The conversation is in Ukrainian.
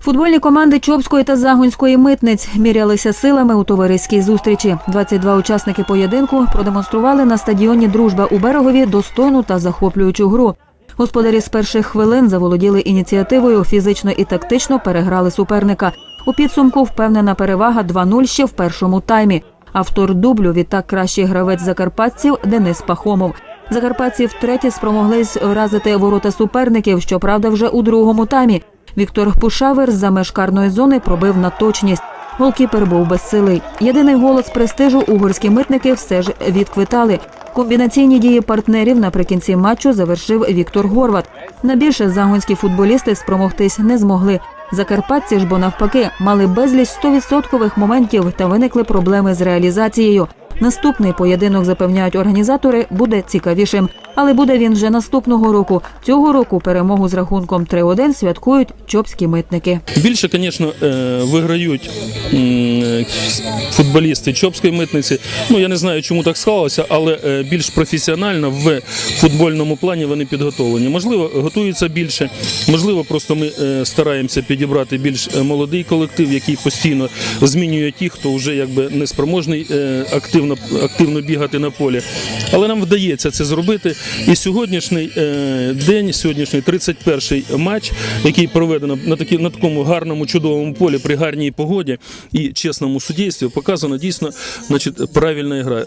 Футбольні команди Чопської та Загонської митниць мірялися силами у товариській зустрічі. 22 учасники поєдинку продемонстрували на стадіоні Дружба у берегові достойну та захоплюючу гру. Господарі з перших хвилин заволоділи ініціативою, фізично і тактично переграли суперника. У підсумку впевнена перевага 2-0 ще в першому таймі. Автор дублю відтак кращий гравець закарпатців Денис Пахомов. Закарпатці втретє спромоглись разити ворота суперників, щоправда, вже у другому таймі. Віктор Пушавер з-за меж карної зони пробив на точність. Голкіпер був безсилий. Єдиний голос престижу угорські митники все ж відквитали. Комбінаційні дії партнерів наприкінці матчу завершив Віктор Горват. На більше загонські футболісти спромогтись не змогли. Закарпатці ж бо навпаки мали безліч 100% моментів та виникли проблеми з реалізацією. Наступний поєдинок запевняють організатори буде цікавішим, але буде він вже наступного року. Цього року перемогу з рахунком 3-1 святкують чопські митники. Більше, звісно, е, виграють футболісти Чопської митниці. Ну я не знаю, чому так склалося, але е, більш професіонально в футбольному плані вони підготовлені. Можливо, готуються більше. Можливо, просто ми е, стараємося підібрати більш молодий колектив, який постійно змінює ті, хто вже якби не спроможний е, активно, активно бігати на полі. Але нам вдається це зробити. І сьогоднішній е, день, сьогоднішній 31-й матч, який проведено на такі на такому гарному чудовому полі при гарній погоді і чесному судействі, показано дійсно, значить, правильна гра.